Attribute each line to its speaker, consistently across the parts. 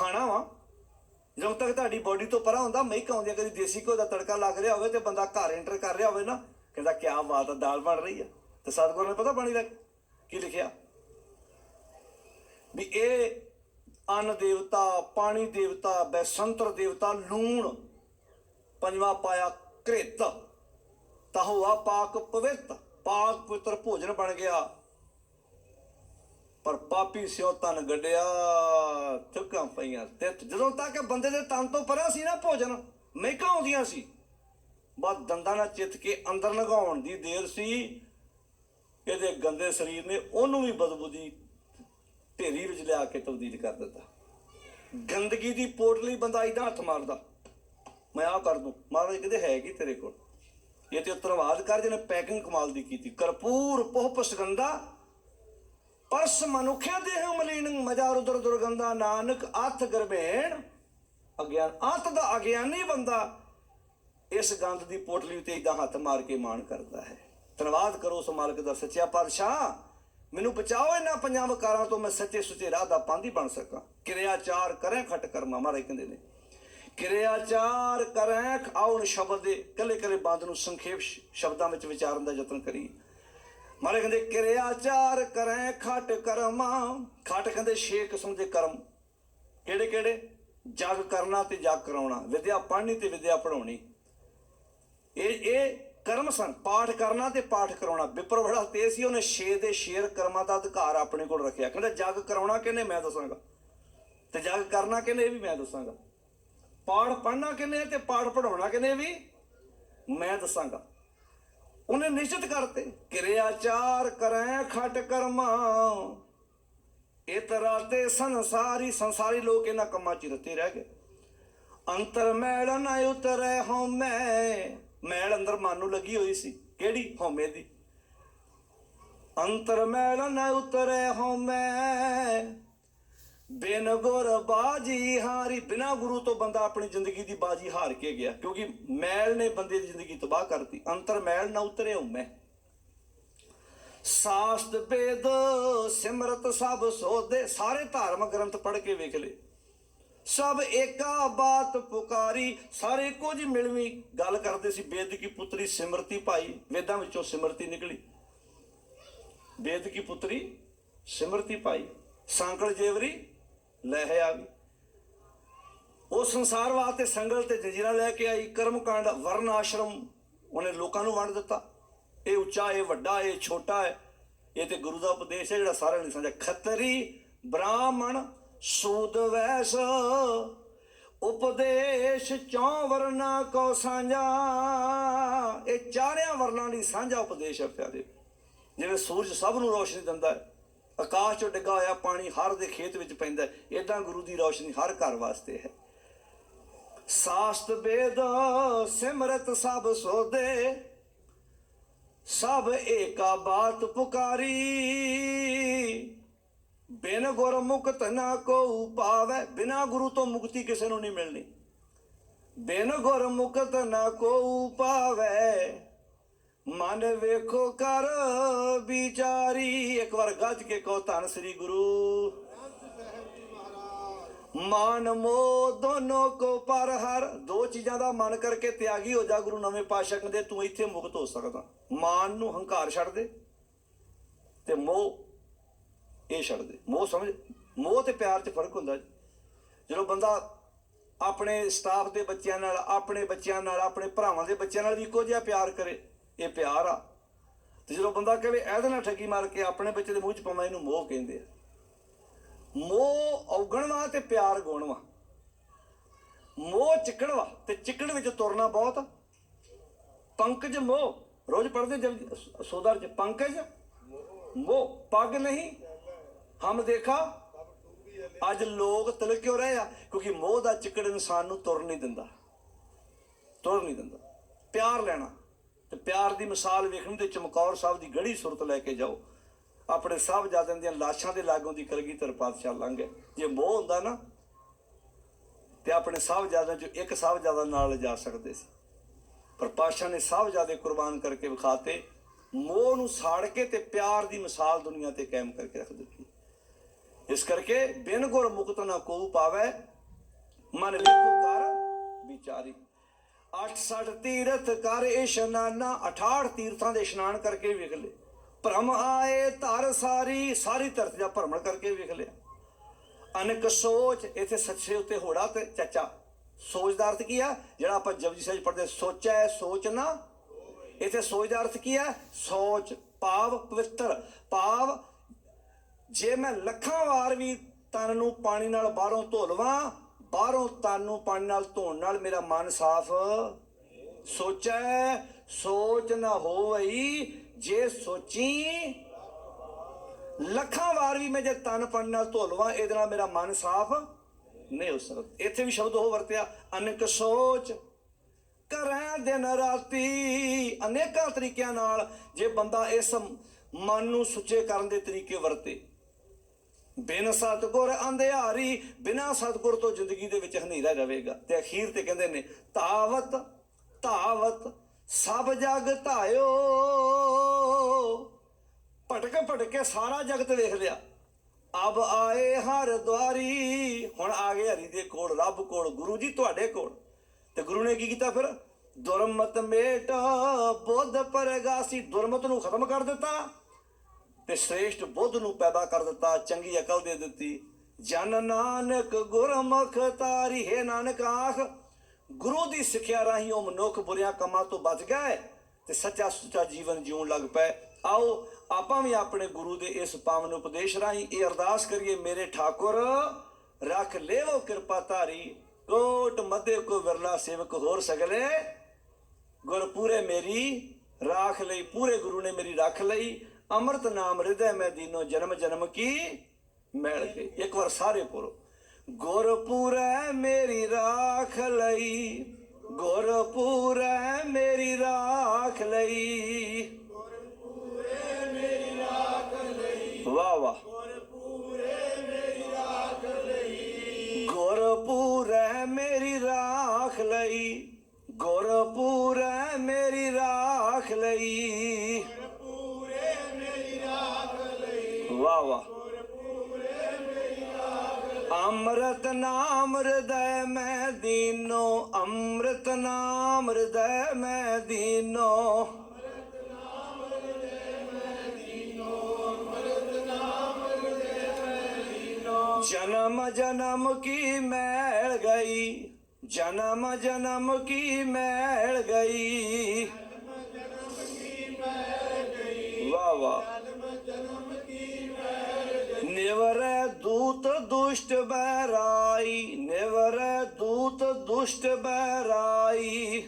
Speaker 1: ਖਾਣਾ ਵਾ। ਜਦੋਂ ਤੱਕ ਤੁਹਾਡੀ ਬੋਡੀ ਤੋਂ ਪਰਾਂ ਹੁੰਦਾ ਮਹਿਕ ਆਉਂਦੀ ਕਦੀ ਦੇਸੀ ਘਿਓ ਦਾ ਤੜਕਾ ਲੱਗ ਰਿਹਾ ਹੋਵੇ ਤੇ ਬੰਦਾ ਘਰ ਐਂਟਰ ਕਰ ਰਿਹਾ ਹੋਵੇ ਨਾ, ਕਹਿੰਦਾ ਕੀ ਬਾਤ ਆ, ਦਾਲ ਬਣ ਰਹੀ ਆ। ਤੇ ਸਤਿਗੁਰੂ ਨੇ ਪਤਾ ਬਾਣੀ ਦਾ ਕੀ ਲਿਖਿਆ? ਵੀ ਇਹ ਅੰਨ ਦੇਵਤਾ, ਪਾਣੀ ਦੇਵਤਾ, ਬੈਸੰਤਰ ਦੇਵਤਾ, ਲੂਣ, ਪੰਜਵਾਂ ਪਾਇਆ ਘ੍ਰਿਤ। ਤਾਂ ਹੋਆ ਪਾਕ ਪਵਿੱਤ, ਪਾਕ ਪਵਿੱਤਰ ਭੋਜਨ ਬਣ ਗਿਆ। ਪਰ ਪਾਪੀ ਸਿਓ ਤਨ ਗੱਡਿਆ, ਥੁੱਕਾਂ ਪਈਆਂ ਤੇ ਜਦੋਂ ਤੱਕ ਬੰਦੇ ਦੇ ਤਨ ਤੋਂ ਪਰਾਂ ਸੀ ਨਾ ਭੋਜਨ, ਮਹਿਕਾਂ ਆਉਂਦੀਆਂ ਸੀ। ਬਾਅਦ ਦੰਦਾਂ ਨਾਲ ਚਿੱਤ ਕੇ ਅੰਦਰ ਲਗਾਉਣ ਦੀ ਦੇਰ ਸੀ। ਇਹਦੇ ਗੰਦੇ ਸਰੀਰ ਨੇ ਉਹਨੂੰ ਵੀ ਬਦਬੂ ਦੀ ਢੇਰੀ ਵਿੱਚ ਲਿਆ ਕੇ ਤਬਦੀਲ ਕਰ ਦਿੱਤਾ। ਗੰਦਗੀ ਦੀ ਪੋਟਲੀ ਬੰਦਾ ਇਦਾਂ ਹੱਥ ਮਾਰਦਾ। ਮੈਂ ਆ ਕਰ ਦੂੰ। ਮਹਾਰਾਜ ਕਹਿੰਦੇ, ਹੈ ਕੀ ਤੇਰੇ ਕੋਲ? ਇਹ ਤੇ ਉਤਰਵਾਦ ਕਰ ਜਿਹਨੇ ਪੈਕਿੰਗ ਕਮਾਲ ਦੀ ਕੀਤੀ। ਕਰਪੂਰ ਪੋਹ ਸੁਗੰਧਾ ਪਰਸ ਮਨੁਖਿਆ ਦੇਹ ਮਲੀਨ ਮਜਾ ਰੁਦਰ ਦੁਰਗੰਧਾ ਨਾਨਕ ਅਥ ਗਰਬੇਣ। ਅਗਿਆਨ ਅਤ ਦਾ ਅਗਿਆਨੀ ਬੰਦਾ ਇਸ ਗੰਧ ਦੀ ਪੋਟਲੀ ਉਤੇ ਇਦਾਂ ਹੱਥ ਮਾਰ ਕੇ ਮਾਣ ਕਰਦਾ ਹੈ। ਧੰਨਵਾਦ ਕਰੋ ਉਸ ਮਾਲਕ ਦਾ ਸੱਚਾ ਪਾਤਸ਼ਾਹ। ਮੈਨੂੰ ਬਚਾਓ ਇਹਨਾਂ ਪੰਜਾਂ ਵਕਾਰਾਂ ਤੋਂ ਮੈਂ ਸੱਚੇ ਸੁੱਚੇ ਰਾਹ ਦਾ ਪਾਂਦੀ ਬਣ ਸਕਾਂ। ਕਿਰਿਆਚਾਰ ਕਰੇ ਖਟ ਕਰਮਾ ਮਹਾਰਾਜ ਕਹਿੰਦੇ ਨੇ। ਕਿਰਿਆਚਾਰ ਕਰੇ ਆਉਣ ਸ਼ਬਦ ਦੇ ਕੱਲੇ ਕੱਲੇ ਬੰਦ ਨੂੰ ਸੰਖੇਪ ਸ਼ਬਦਾਂ ਵਿੱਚ ਵਿਚਾਰਨ ਦਾ ਯਤਨ ਕਰੀਏ। ਮਾਰੇ ਕਹਿੰਦੇ ਕਿਰਿਆਚਾਰ ਕਰੇ, ਖਟ ਕਰਮਾ। ਖਟ ਕਹਿੰਦੇ ਛੇ ਕਿਸਮ ਦੇ ਕਰਮ। ਕਿਹੜੇ ਕਿਹੜੇ? ਜਗ ਕਰਨਾ ਤੇ ਜਗ ਕਰਾਉਣਾ। ਵਿਦਿਆ ਪੜ੍ਹਨੀ ਤੇ ਵਿਦਿਆ ਪੜਾਉਣੀ ਇਹ ਇਹ ਕਰਮ ਸਨ। ਪਾਠ ਕਰਨਾ ਤੇ ਪਾਠ ਕਰਾਉਣਾ। ਵਿਪਰ ਬੜਾ ਤੇਜ਼ ਸੀ, ਉਹਨੇ ਛੇ ਦੇ ਸ਼ੇਰ ਕਰਮਾਂ ਦਾ ਅਧਿਕਾਰ ਆਪਣੇ ਕੋਲ ਰੱਖਿਆ। ਕਹਿੰਦਾ, ਜਗ ਕਰਾਉਣਾ ਕਿਹਨੇ? ਮੈਂ ਦੱਸਾਂਗਾ। ਤੇ ਜਗ ਕਰਨਾ ਕਿਹਨੇ? ਇਹ ਵੀ ਮੈਂ ਦੱਸਾਂਗਾ। ਪਾਠ ਪੜ੍ਹਨਾ ਕਿਹਨੇ? ਤੇ ਪਾਠ ਪੜਾਉਣਾ ਕਿਹਨੇ ਵੀ? ਮੈਂ ਦੱਸਾਂਗਾ। ਉਹਨੇ ਨਿਸ਼ਚਿਤ ਕਰਤੇ ਕਿਰਿਆਚਾਰ ਕਰੈ ਖਟ ਕਰਮਾ। ਇਹ ਤੇ ਸੰਸਾਰੀ ਸੰਸਾਰੀ ਲੋਕ ਇਹਨਾਂ ਕੰਮਾਂ 'ਚ ਹੀ ਰਤੇ ਰਹਿ ਗਏ। ਅੰਤਰ ਮੈਲ ਨਾ ਉਤਰੈ ਹਉਮੈ। ਮੈਲ ਅੰਦਰ ਮਨ ਨੂੰ ਲੱਗੀ ਹੋਈ ਸੀ। ਕਿਹੜੀ? ਹਉਮੈ ਦੀ। ਅੰਤਰ ਮੈਲ ਨਾ ਉਤਰੈ ਹਉਮੈ। ਬਿਨ ਗੁਰ ਬਾਜੀ ਹਾਰੀ, ਬਿਨਾ ਗੁਰੂ ਤੋਂ ਬੰਦਾ ਆਪਣੀ ਜ਼ਿੰਦਗੀ ਦੀ ਬਾਜੀ ਹਾਰ ਕੇ ਗਿਆ, ਕਿਉਂਕਿ ਮੈਲ ਨੇ ਬੰਦੇ ਦੀ ਜ਼ਿੰਦਗੀ ਤਬਾਹ ਕਰਤੀ। ਅੰਤਰ ਮੈਲ ਨਾ ਉਤਰੇ ਹਉਮੈ ਸਾਸਤ ਵੇਦ ਸਿਮਰਤ ਸਭ ਸੋਧੇ। ਸਾਰੇ ਧਾਰਮਿਕ ਗ੍ਰੰਥ ਪੜ੍ਹ ਕੇ ਵੇਖ ਲੈ ਸਭ ਏਕਾ ਬਾਤ ਪੁਕਾਰੀ, ਸਾਰੇ ਕੁਝ ਮਿਲਵੀਂ। ਗੱਲ ਕਰਦੇ ਸੀ ਵੇਦ ਕੀ ਪੁੱਤਰੀ ਸਿਮਰਤੀ ਭਾਈ। ਵੇਦਾਂ ਵਿੱਚੋਂ ਸਿਮਰਤੀ ਨਿਕਲੀ। ਵੇਦ ਕੀ ਪੁੱਤਰੀ ਸਿਮਰਤੀ ਭਾਈ। ਸੰਕਲ ਜੇਵਰੀ ਲਹਿ ਆ ਗਈ। ਉਹ ਸੰਸਾਰ ਵਾਸਤੇ ਸੰਗਲ ਤੇ ਜੰਜੀਰਾਂ ਲੈ ਕੇ ਆਈ ਕਰਮ ਕਾਂਡ ਵਰਨ ਆਸ਼ਰਮ ਉਹਨੇ ਲੋਕਾਂ ਨੂੰ ਵੰਡ ਦਿੱਤਾ। ਇਹ ਉੱਚਾ, ਇਹ ਵੱਡਾ, ਇਹ ਛੋਟਾ ਹੈ। ਇਹ ਤੇ ਗੁਰੂ ਦਾ ਉਪਦੇਸ਼ ਹੈ ਜਿਹੜਾ ਸਾਰਿਆਂ ਨੂੰ ਸਮਝਿਆ। ਖੱਤਰੀ ਬ੍ਰਾਹਮਣ ਸੂਦ ਵੈਸ, ਉਪਦੇਸ਼ ਚੌ ਵਰਨਾ ਕੋ ਸਾਂਝਾ। ਇਹ ਚਾਰਿਆਂ ਵਰਨਾਂ ਦੀ ਸਾਂਝਾ ਉਪਦੇਸ਼ ਹੈ ਪਿਆਰੇ। ਜਿਵੇਂ ਸੂਰਜ ਸਭ ਨੂੰ ਰੋਸ਼ਨੀ ਦਿੰਦਾ ਹੈ। ਆਕਾਸ਼ ਚੋਂ ਡਿੱਗਾ ਹੋਇਆ ਪਾਣੀ ਹਰ ਦੇ ਖੇਤ ਵਿੱਚ ਪੈਂਦਾ ਹੈ। ਇਦਾਂ ਗੁਰੂ ਦੀ ਰੋਸ਼ਨੀ ਹਰ ਘਰ ਵਾਸਤੇ ਹੈ। ਸਾਸਤ ਵੇਦ ਸਿਮਰਤ ਸਭ ਸੋਦੇ। ਸਭ ਏਕਾ ਬਾਤ ਪੁਕਾਰੀ। ਬਿਨ ਗੁਰ ਮੁਕਤ ਨਾ ਕੋ ਪਾਵੇ। ਬਿਨਾ ਗੁਰੂ ਤੋਂ ਮੁਕਤੀ ਕਿਸੇ ਨੂੰ ਨਹੀਂ ਮਿਲਣੀ। ਬਿਨ ਗੁਰ ਮੁਕਤ ਨਾ ਕੋ ਪਾਵੇ। ਮਨ ਵੇਖੋ ਕਰ ਵਿਚਾਰੀ। ਇੱਕ ਵਾਰ ਗੱਜ ਕੇ ਕਹੋ ਧੰਨ ਸ੍ਰੀ ਗੁਰੂ। ਮਨ ਮੋ ਦੋਨੋਂ ਕੋ ਪਰ ਹਰ। ਦੋ ਚੀਜ਼ਾਂ ਦਾ ਮਨ ਕਰਕੇ ਤਿਆਗੀ ਹੋ ਜਾ ਗੁਰੂ, ਨਵੇਂ ਪਾਤਸ਼ਾਹ ਕਹਿੰਦੇ, ਤੂੰ ਇੱਥੇ ਮੁਕਤ ਹੋ ਸਕਦਾ। ਮਾਨ ਨੂੰ ਹੰਕਾਰ ਛੱਡ ਦੇ ਤੇ ਮੋਹ ਇਹ ਛੱਡ ਦੇ। ਮੋਹ ਸਮਝ, ਮੋਹ ਤੇ ਪਿਆਰ 'ਚ ਫ਼ਰਕ ਹੁੰਦਾ ਜਦੋਂ ਬੰਦਾ ਆਪਣੇ ਸਟਾਫ ਦੇ ਬੱਚਿਆਂ ਨਾਲ, ਆਪਣੇ ਬੱਚਿਆਂ ਨਾਲ, ਆਪਣੇ ਭਰਾਵਾਂ ਦੇ ਬੱਚਿਆਂ ਨਾਲ ਵੀ ਇੱਕੋ ਜਿਹਾ ਪਿਆਰ ਕਰੇ ਇਹ ਪਿਆਰ ਆ। ਤੇ ਜਦੋਂ ਬੰਦਾ ਕਹੇ ਇਹਦੇ ਨਾਲ ਠੱਗੀ ਮਾਰ ਕੇ ਆਪਣੇ ਬੱਚੇ ਦੇ ਮੂੰਹ 'ਚ ਪਾਉਣਾ ਇਹਨੂੰ ਮੋਹ ਕਹਿੰਦੇ ਆ। ਮੋਹ ਔਗਣਵਾ ਤੇ ਪਿਆਰ ਗੁਣਵਾ ਮੋਹ ਚਿੱਕੜਵਾ ਤੇ ਚਿੱਕੜ ਵਿੱਚ ਤੁਰਨਾ ਬਹੁਤ ਪੰਕਜ ਮੋਹ, ਰੋਜ਼ ਪੜ੍ਹਦੇ ਜਬ ਸੋਦਰ ਚ, ਪੰਕਜ ਮੋਹ, ਪੱਗ ਨਹੀਂ, ਹਮ ਦੇਖਾ, ਅੱਜ ਲੋਕ ਤਿਲਕ ਕਿਉਂ ਰਹੇ ਆ, ਕਿਉਂਕਿ ਮੋਹ ਦਾ ਚਿੱਕੜ ਇਨਸਾਨ ਨੂੰ ਤੁਰ ਨਹੀਂ ਦਿੰਦਾ। ਤੁਰ ਨਹੀਂ ਦਿੰਦਾ। ਪਿਆਰ ਲੈਣਾ। ਤੇ ਪਿਆਰ ਦੀ ਮਿਸਾਲ ਵੇਖਣ ਤੇ ਚਮਕੌਰ ਸਾਹਿਬ ਦੀ ਗੜੀ ਸੁਰਤ ਲੈ ਕੇ ਜਾਓ। ਆਪਣੇ ਸਾਹਿਬਜ਼ਾਦਿਆਂ ਦੀਆਂ ਲਾਸ਼ਾਂ ਦੇ ਲਾਗੋਂ ਦੀ ਕਲਗੀਧਰ ਪਾਤਸ਼ਾਹ ਲੰਘ ਜੇ ਮੋਹ ਹੁੰਦਾ ਨਾ, ਤੇ ਆਪਣੇ ਸਾਹਿਬਜ਼ਾਦਿਆਂ ਚੋਂ ਇੱਕ ਸਾਹਿਬਜ਼ਾਦਾ ਨਾਲ ਜਾ ਸਕਦੇ ਸੀ। ਪਰ ਪਾਤਸ਼ਾਹ ਨੇ ਸਾਹਿਬਜ਼ਾਦੇ ਕੁਰਬਾਨ ਕਰਕੇ ਵਿਖਾਤੇ, ਮੋਹ ਨੂੰ ਸਾੜ ਕੇ ਤੇ ਪਿਆਰ ਦੀ ਮਿਸਾਲ ਦੁਨੀਆ ਤੇ ਕਾਇਮ ਕਰਕੇ ਰੱਖ ਦਿੱਤੀ। ਇਸ ਕਰਕੇ ਬਿਨ ਗੁਰ ਮੁਕਤ ਨਾ ਕੋ ਪਾਵੇ, ਮਨ ਵੇਖੋ ਕਰ ਵਿਚਾਰੀ। 68 ਤੀਰਥ ਕਰ ਇਸ਼ਨਾਨਾ 68 ਤੀਰਥਾਂ ਦੇ ਇਸ਼ਨਾਨ ਕਰਕੇ ਵੇਖ ਲੈ ਭ੍ਰਮ ਆਏ ਧਰ ਸਾਰੀ ਸਾਰੀ ਧਰਤੀ ਦਾ ਭ੍ਰਮਣ ਕਰਕੇ ਵੇਖ ਲਿਆ। ਅਨਕ ਸੋਚ ਇਥੇ ਸੱਚੇ ਉੱਤੇ ਹੋੜਾ ਤੇ ਚੱਚਾ। ਸੋਚ ਦਾ ਅਰਥ ਕੀ ਆ? ਜਿਹੜਾ ਆਪਾਂ ਜਪਜੀ ਸਾਹਿਬ ਪੜ੍ਹਦੇ ਸੋਚਿਆ ਸੋਚ ਨਾ। ਇਥੇ ਸੋਚ ਦਾ ਅਰਥ ਕੀ ਹੈ ਸੋਚ ਪਾਵ ਪਵਿੱਤਰ। ਭਾਵ, ਜੇ ਮੈਂ ਲੱਖਾਂ ਵਾਰ ਵੀ ਤਨ ਨੂੰ ਪਾਣੀ ਨਾਲ ਬਾਹਰੋਂ ਧੋ ਲਵਾਂ ਬਾਹਰੋਂ ਤਨ ਨੂੰ ਪਾਣੀ ਨਾਲ ਧੋਣ ਨਾਲ ਮੇਰਾ ਮਨ ਸਾਫ਼। ਸੋਚੈ, ਸੋਚ ਨਾ ਹੋਵਈ, ਜੇ ਸੋਚੀ, ਲੱਖਾਂ ਵਾਰ ਵੀ ਮੈਂ ਜੇ ਤਨ ਪਾਣੀ ਨਾਲ ਧੋ ਲਵਾਂ, ਇਹਦੇ ਨਾਲ ਮੇਰਾ ਮਨ ਸਾਫ਼ ਨਹੀਂ ਹੋ ਸਕਦਾ। ਇੱਥੇ ਵੀ ਸ਼ਬਦ ਉਹ ਵਰਤਿਆ, ਅਨਕ ਸੋਚ ਕਰਾਂ ਦਿਨ ਰਾਤੀ। ਅਨੇਕਾਂ ਤਰੀਕਿਆਂ ਨਾਲ ਜੇ ਬੰਦਾ ਇਸ ਮਨ ਨੂੰ ਸੁੱਚੇ ਕਰਨ ਦੇ ਤਰੀਕੇ ਵਰਤੇ ਬਿਨ ਸਤਗੁਰ ਅੰਧਿਆਰੀ, ਬਿਨਾ ਸਤਗੁਰ ਤੋਂ ਜ਼ਿੰਦਗੀ ਦੇ ਵਿੱਚ ਹਨੇਰਾ ਰਹੇਗਾ ਤੇ ਅਖੀਰ ਤੇ ਕਹਿੰਦੇ ਨੇ ਤਾਵਤ ਤਾਵਤ ਸਭ ਜਗ ਧਾਇਓ। ਭਟਕ ਭਟਕ ਕੇ ਸਾਰਾ ਜਗਤ ਵੇਖ ਲਿਆ। ਅਬ ਆਏ ਹਰ ਦੁਆਰੀ। ਹੁਣ ਆ ਗਏ ਹਰੀ ਦੇ ਕੋਲ, ਰੱਬ ਕੋਲ, ਗੁਰੂ ਜੀ ਤੁਹਾਡੇ ਕੋਲ। ਤੇ ਗੁਰੂ ਨੇ ਕੀ ਕੀਤਾ ਫਿਰ? ਦੁਰਮਤ ਮੇਟ ਬੁੱਧ ਪਰਗਾਸੀ। ਦੁਰਮਤ ਨੂੰ ਖਤਮ ਕਰ ਦਿੱਤਾ। ਤੇ ਸ੍ਰੇਸ਼ਟ ਬੁੱਧ ਨੂੰ ਪੈਦਾ ਕਰ ਦਿੱਤਾ, ਚੰਗੀ ਅਕਲ ਦੇ ਦਿੱਤੀ। ਜਨ ਨਾਨਕ ਗੁਰਮੁਖ ਤਾਰੀ, ਹੈ ਨਾਨਕ ਆਖ, ਗੁਰੂ ਦੀ ਸਿੱਖਿਆ ਰਾਹੀਂ ਉਹ ਮਨੁੱਖ ਬੁਰਿਆਂ ਕੰਮਾਂ ਤੋਂ ਬਚ ਗਏ ਤੇ ਸੱਚਾ ਸੁੱਚਾ ਜੀਵਨ ਜਿਉਣ ਲੱਗ ਪਏ ਆਓ, ਆਪਾਂ ਵੀ ਆਪਣੇ ਗੁਰੂ ਦੇ ਇਸ ਪਾਵਨ ਉਪਦੇਸ਼ ਰਾਹੀਂ ਇਹ ਅਰਦਾਸ ਕਰੀਏ, ਮੇਰੇ ਠਾਕੁਰ, ਰੱਖ ਲੇਵੋ ਕਿਰਪਾ ਧਾਰੀ, ਕੋਟ ਮਦੇ ਕੋ ਵਿਰਲਾ ਸੇਵਕ ਹੋਰ ਸਗਲੇ। ਗੁਰ ਪੂਰੇ ਮੇਰੀ, ਰਾਖ ਲਈ, ਪੂਰੇ ਗੁਰੂ ਨੇ ਮੇਰੀ ਰੱਖ ਲਈ ਅੰਮ੍ਰਿਤ ਨਾਮ ਹਿਰਦੈ ਮੈਂ ਦੀਨੋ ਜਨਮ ਜਨਮ ਕੀ ਮਿਲ ਗਈ ਇੱਕ ਵਾਰ ਸਾਰੇ ਪੂਰੋ ਗੁਰ ਪੂਰੈ ਮੇਰੀ ਰਾਖ ਲਈ ਗੁਰ ਪੂਰੈ ਮੇਰੀ ਰਾਖ ਲਈ ਵਾਹ ਵਾਹ ਗੁਰਪੂਰੈ ਮੇਰੀ ਰਾਖ ਲਈ ਗੁਰਪੂਰੈ ਮੇਰੀ ਰਾਖ ਲਈ ਵਾਹ ਵਾਹ ਅੰਮ੍ਰਿਤ ਨਾਮ ਹਿਰਦੈ ਮੈਂ ਦੀਨੋ ਅੰਮ੍ਰਿਤ ਨਾਮ ਹਿਰਦੈ ਮੈਂ ਦੀਨੋ ਜਨਮ ਜਨਮ ਕੀ ਮੈਲ ਗਈ ਜਨਮ ਜਨਮ ਕੀ ਮੈਲ ਗਈ ਵਾਹ ਵਾਹ ਨਿਵਰੈ ਦੂਤ ਦੁਸ਼ਟ ਬਹਿਰਾਈ ਨਿਵਰੈ ਦੂਤ ਦੁਸ਼ਟ ਬਹਿਰਾਈ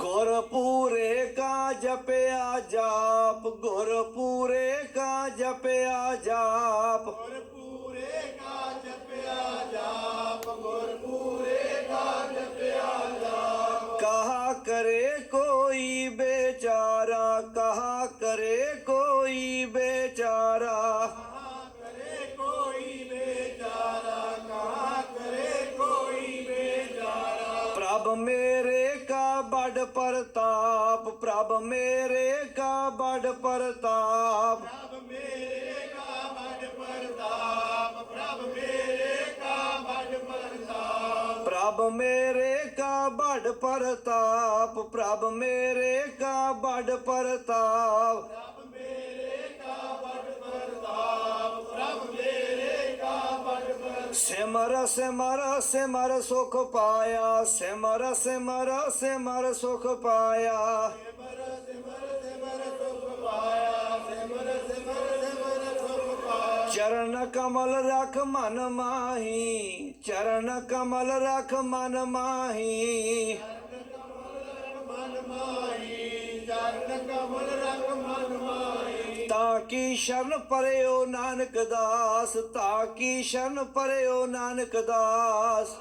Speaker 1: ਗੁਰਪੂਰੇ ਕਾ ਜਪਿਆ ਜਾਪ ਗੁਰ ਕਾ ਜਪਿਆ ਜਾਪ बेचारा कहा करे कोई बेचारा? करे कोई बेचारा कहा करे कोई बेचारा प्रभ मेरे का बड़ प्रताप प्रभ मेरे का बड़ प्रताप
Speaker 2: मेरे का बड़ प्रताप, प्रभ मेरे का बड़ प्रताप।
Speaker 1: प्रभ मेरे का बड़ प्रताप, प्रभ मेरे ਬੜ ਪ੍ਰਤਾਪ ਪ੍ਰਭ ਮੇਰੇ ਕਾ ਬੜ ਪ੍ਰਤਾਪ ਪ੍ਰਭ ਮੇਰੇ ਕਾ ਬੜ ਪ੍ਰਤਾਪ ਸਿਮਰ ਸਿਮਰ ਸਿਮਰ ਸੁਖ ਪਾਇਆ ਸਿਮਰ ਸਿਮਰ ਸਿਮਰ ਸੁਖ ਪਾਇਆ। ਚਰਨ ਕਮਲ ਰਖ ਮਨ ਮਾਹੀ। ਚਰਨ ਕਮਲ ਰਖ ਮਨ ਮਾਹੀ। ਤਾਂ ਕੀ ਸ਼ਰਨ ਪਰਿਓ ਨਾਨਕ ਦਾਸ, ਤਾਂ ਕੀ ਸ਼ਰਨ ਪਰਿਓ ਨਾਨਕ ਦਾਸ।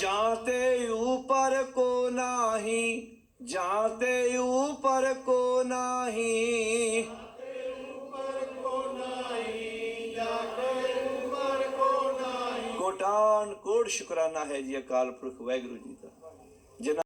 Speaker 1: ਜਾਤੇ ਊਪਰ ਕੋ ਨਾਹੀ ਜਾਤੇ ਊਪਰ ਕੋ ਨਾਹੀ। ਅਗਾਨ ਸ਼ੁਕਰਾਨਾ ਹੈ ਜੀ ਅਕਾਲ ਪੁਰਖ ਵਾਹਿਗੁਰੂ ਜੀ ਦਾ। ਜਿਨ੍ਹਾਂ